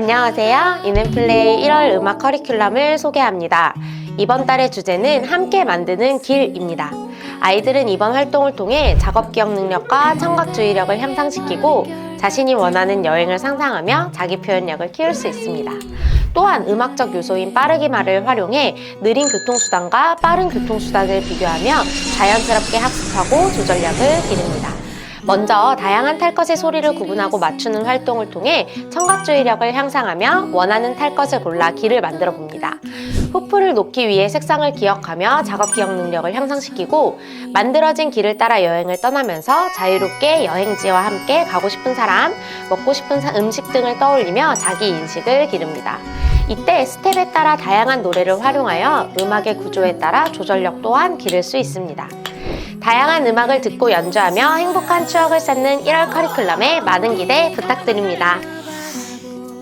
안녕하세요. 이는플레이 1월 음악 커리큘럼을 소개합니다. 이번 달의 주제는 함께 만드는 길입니다. 아이들은 이번 활동을 통해 작업 기억 능력과 청각 주의력을 향상시키고 자신이 원하는 여행을 상상하며 자기 표현력을 키울 수 있습니다. 또한 음악적 요소인 빠르기 말을 활용해 느린 교통수단과 빠른 교통수단을 비교하며 자연스럽게 학습하고 조절력을 기릅니다. 먼저 다양한 탈 것의 소리를 구분하고 맞추는 활동을 통해 청각주의력을 향상하며 원하는 탈 것을 골라 길을 만들어 봅니다. 후프를 놓기 위해 색상을 기억하며 작업 기억 능력을 향상시키고 만들어진 길을 따라 여행을 떠나면서 자유롭게 여행지와 함께 가고 싶은 사람, 먹고 싶은 사- 음식 등을 떠올리며 자기 인식을 기릅니다. 이때 스텝에 따라 다양한 노래를 활용하여 음악의 구조에 따라 조절력 또한 기를 수 있습니다. 다양한 음악을 듣고 연주하며 행복한 추억을 쌓는 1월 커리큘럼에 많은 기대 부탁드립니다.